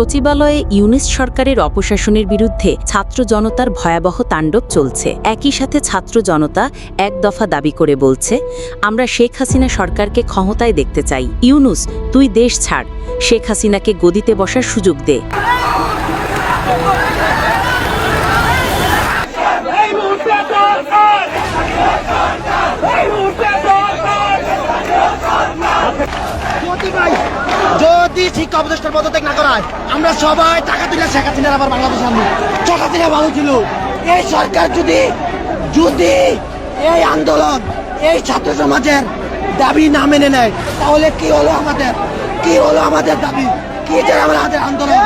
সচিবালয়ে ইউনিস সরকারের অপশাসনের বিরুদ্ধে ছাত্র জনতার ভয়াবহ তাণ্ডব চলছে। একই সাথে ছাত্র জনতা এক দফা দাবি করে বলছে, আমরা শেখ হাসিনা সরকারকে ক্ষমতায় দেখতে চাই। ইউনুস, তুই দেশ ছাড়। শেখ হাসিনাকে গদিতে বসার সুযোগ দে এই মুহূর্তে দরকার এই মুহূর্তে দরকার যদি ভাই যদি শিক্ষা উপদেষ্টার পদত্যাগ না করায়, আমরা সবাই টাকা তুলে শেখ হাসিনার আবার বাংলাদেশে আনব। শেখ হাসিনা ভালো ছিল। এই সরকার যদি যদি এই আন্দোলন, এই ছাত্র সমাজের দাবি না মেনে নেয়, তাহলে কি হলো আমাদের? কি হলো আমাদের দাবি? কি যে আমাদের আন্দোলন?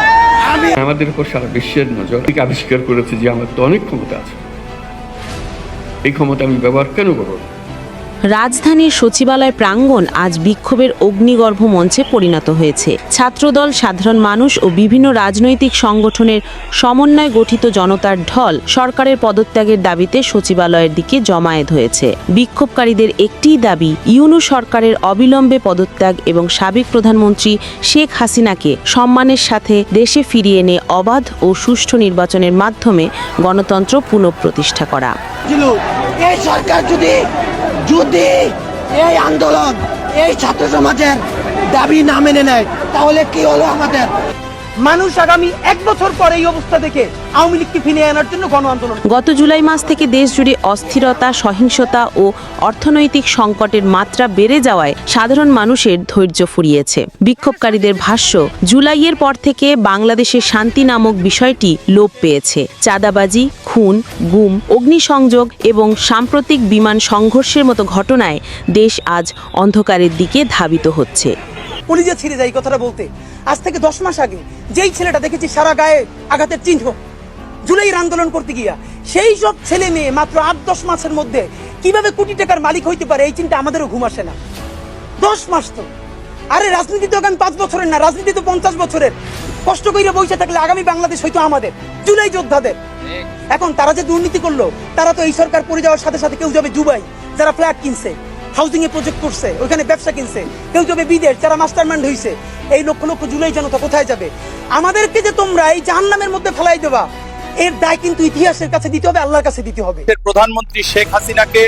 আমি আমাদের উপর সারা বিশ্বের নজর। আবিষ্কার করেছে যে আমার তো অনেক ক্ষমতা আছে। এই ক্ষমতা আমি ব্যবহার কেন করব? রাজধানীর সচিবালয় প্রাঙ্গণ আজ বিক্ষোভের অগ্নিগর্ভ মঞ্চে পরিণত হয়েছে। ছাত্রদল, সাধারণ মানুষ ও বিভিন্ন রাজনৈতিক সংগঠনের সমন্বয় গঠিত জনতার ঢল সরকারের পদত্যাগের দাবিতে সচিবালয়ের দিকে জমায়েত হয়েছে। বিক্ষোভকারীদের একটিই দাবি, ইউনু সরকারের অবিলম্বে পদত্যাগ এবং সাবেক প্রধানমন্ত্রী শেখ হাসিনাকে সম্মানের সাথে দেশে ফিরিয়ে এনে অবাধ ও সুষ্ঠু নির্বাচনের মাধ্যমে গণতন্ত্র পুনঃপ্রতিষ্ঠা করা। সরকার যদি যদি এই আন্দোলন এই ছাত্র সমাজের দাবি না মেনে নেয় তাহলে কি হলো আমাদের? মানুষ আগামী এক বছর পরে এই অবস্থা দেখে আওয়ামী লীগকে ফিরিয়ে আনার জন্য গণ আন্দোলন। গত জুলাই মাস থেকে দেশ জুড়ে অস্থিরতা সহিংসতা ও অর্থনৈতিক সংকটের মাত্রা বেড়ে যাওয়ায় সাধারণ মানুষের ধৈর্য ফুরিয়েছে। বিক্ষোভকারীদের ভাষ্য জুলাইয়ের পর থেকে বাংলাদেশে শান্তি নামক বিষয়টি লোপ পেয়েছে। চাঁদাবাজি খুন, গুম, অগ্নিসংযোগ এবং সাম্প্রতিক বিমান সংঘর্ষের মতো ঘটনায় দেশ আজ অন্ধকারের দিকে ধাবিত হচ্ছে। কলিজা ছিঁড়ে যায় এই কথাটা বলতে, আজ থেকে দশ মাস আগে যেই ছেলেটা দেখেছি সারা গায়ে আঘাতের চিহ্ন, জুলাইয়ের আন্দোলন করতে গিয়া, সেই সব ছেলে মেয়ে মাত্র আট, দশ মাসের মধ্যে কীভাবে কোটি টাকার মালিক হইতে পারে এই চিন্তা আমাদেরও ঘুম আসে না। দশ মাস তো। আরে রাজনীতি তো এখন পাঁচ বছরের না, রাজনীতি তো পঞ্চাশ বছরের। কষ্ট করে বসে থাকলে আগামী বাংলাদেশ হয়তো আমাদের, জুলাই যোদ্ধাদের। এখন তারা যে দুর্নীতি করল, তারা তো এই সরকার পড়ে যাওয়ার সাথে সাথে কেউ যাবে দুবাই, যারা ফ্ল্যাট কিনছে হাউজিং এ প্রজেক্ট করছে ওখানে ব্যবসা কিনছে, কেউ যাবে বিদেশ, যারা মাস্টার মাইন্ড হয়েছে এই লক্ষ লক্ষ জুলাই জনতা কোথায় যাবে? আমাদেরকে যে তোমরা এই জাহান্নামের মধ্যে ফেলাই দেবা, এর দায় কিন্তু ইতিহাসের কাছে দিতে হবে, আল্লাহর কাছে দিতে হবে। প্রধানমন্ত্রী শেখ হাসিনাকে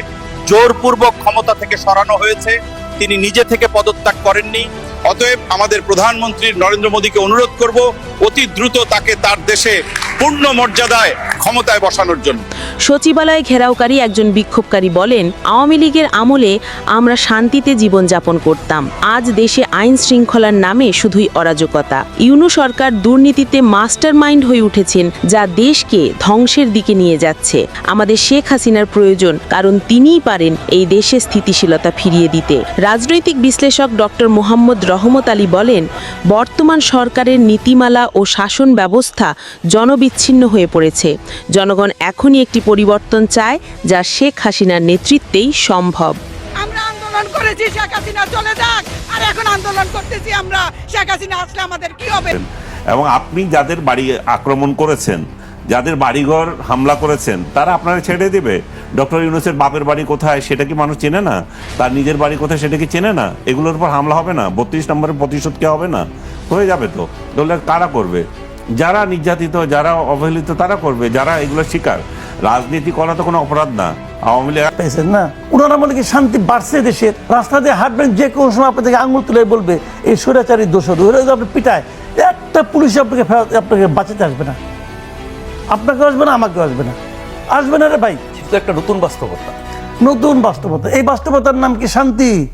জোরপূর্বক ক্ষমতা থেকে সরানো হয়েছে, তিনি নিজে থেকে পদত্যাগ করেননি, অতএব আমাদের প্রধানমন্ত্রী নরেন্দ্র মোদীকে অনুরোধ করব, অতি দ্রুত তাকে তার দেশে পূর্ণ মর্যাদায় ক্ষমতায় বসানোর জন্য। সচিবালয় ঘেরাওকারী একজন বিক্ষোভকারী বলেন, আওয়ামী লীগের আমলে আমরা শান্তিতে জীবনযাপন করতাম। আজ দেশে আইন শৃঙ্খলার নামে শুধুই অরাজকতা। ইউনু সরকার দুর্নীতিতে মাস্টার মাইন্ড হয়ে উঠেছেন, যা দেশকে ধ্বংসের দিকে নিয়ে যাচ্ছে। আমাদের শেখ হাসিনার প্রয়োজন, কারণ তিনিই পারেন এই দেশে স্থিতিশীলতা ফিরিয়ে দিতে। রাজনৈতিক বিশ্লেষক ডক্টর মোহাম্মদ রহমত আলী বলেন, বর্তমান সরকারের নীতিমালা ও শাসন ব্যবস্থা জনবিচ্ছিন্ন হয়ে পড়েছে। জনগণ এখনই একটি পরিবর্তন চায় যা শেখ হাসিনার নেতৃত্বেই সম্ভব। আমরা আন্দোলন করেছি শেখ হাসিনা চলে যাক। আর এখন আন্দোলন করতেছি আমরা শেখ হাসিনা আসলে আমাদের কি হবে? এবং আপনি যাদের বাড়ি আক্রমণ করেছেন যাদের বাড়িঘর হামলা করেছেন তারা আপনারা ছেড়ে দেবে। ডক্টর ইউনুসের বাপের বাড়ি কোথায় সেটা কি মানুষ চেনে না? তার নিজের বাড়ি কোথায় সেটা কি চেনে না? এগুলোর উপর হামলা হবে না? বত্রিশ নম্বরের প্রতিশোধ কি হবে না? হয়ে যাবে তো। তাহলে কারা করবে? যারা নির্যাতিত যারা অবহেলিত তারা করবে যারা এগুলো শিকার। রাজনীতি করা তো কোনো অপরাধ না। আওয়ামী লীগ পেয়েছেন না? ওনারা মনে কি শান্তি বাড়ছে দেশের? রাস্তা দিয়ে হাঁটবেন যে কোনো সময় আপনাদেরকে আঙুল তুলে বলবে এই স্বৈরাচারী দোষর ওরা যদি আপনি পিটায় একটা পুলিশ আপনাকে ফেরত আপনাকে বাঁচাতে আসবে না। আপনাকে আসবে না আমাকে আসবে না। আসবে না রে ভাই। তো একটা নতুন বাস্তবতা। নতুন বাস্তবতা। এই বাস্তবতার নাম কি শান্তি?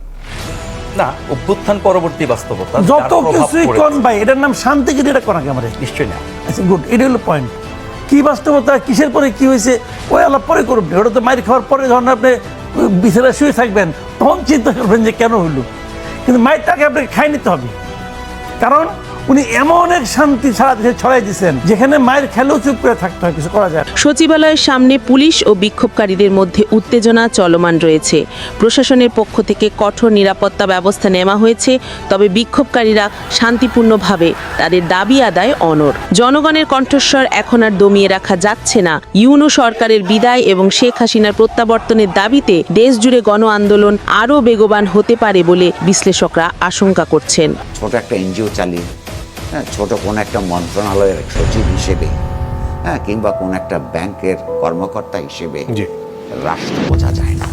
না অভ্যুত্থান পরবর্তী বাস্তবতা যত কিছুই। কন ভাই এটার নাম শান্তি কিন্তু এটা কোন আমাদের? নিশ্চয়ই না। আচ্ছা গুড এটা হলো পয়েন্ট কি বাস্তবতা কিসের পরে কি হয়েছে? ওই আলাপ পরে করুন। ওটা তো মায়ের খাওয়ার পরে যখন আপনি বিছানায় শুয়ে থাকবেন তখন চিন্তা করবেন যে কেন হইল কিন্তু মায়ের টাকা আপনাকে খাই নিতে হবে। কারণ উনি এমন এক শান্তি সারা দেশে ছড়াই দিচ্ছেন যেখানে মায়ের খেলেও চুপ করে থাকতে হয় কিছু করা যায় সচিবালয়ের সামনে পুলিশ ও বিক্ষোভকারীদের মধ্যে উত্তেজনা চলমান রয়েছে। প্রশাসনের পক্ষ থেকে কঠোর নিরাপত্তা ব্যবস্থা নেওয়া হয়েছে তবে বিক্ষোভকারীরা শান্তিপূর্ণভাবে তাদের দাবি আদায় অনর জনগণের কণ্ঠস্বর এখন আর দমিয়ে রাখা যাচ্ছে না। ইউনো সরকারের বিদায় এবং শেখ হাসিনার প্রত্যাবর্তনের দাবিতে দেশজুড়ে গণ আন্দোলন আরও বেগবান হতে পারে বলে বিশ্লেষকরা আশঙ্কা করছেন। ছোট একটা এনজিও চালিয়ে হ্যাঁ ছোট কোনো একটা মন্ত্রণালয়ের সচিব হিসেবে হ্যাঁ কিংবা কোনো একটা ব্যাংকের কর্মকর্তা হিসেবে রাষ্ট্র বোঝা যায় না।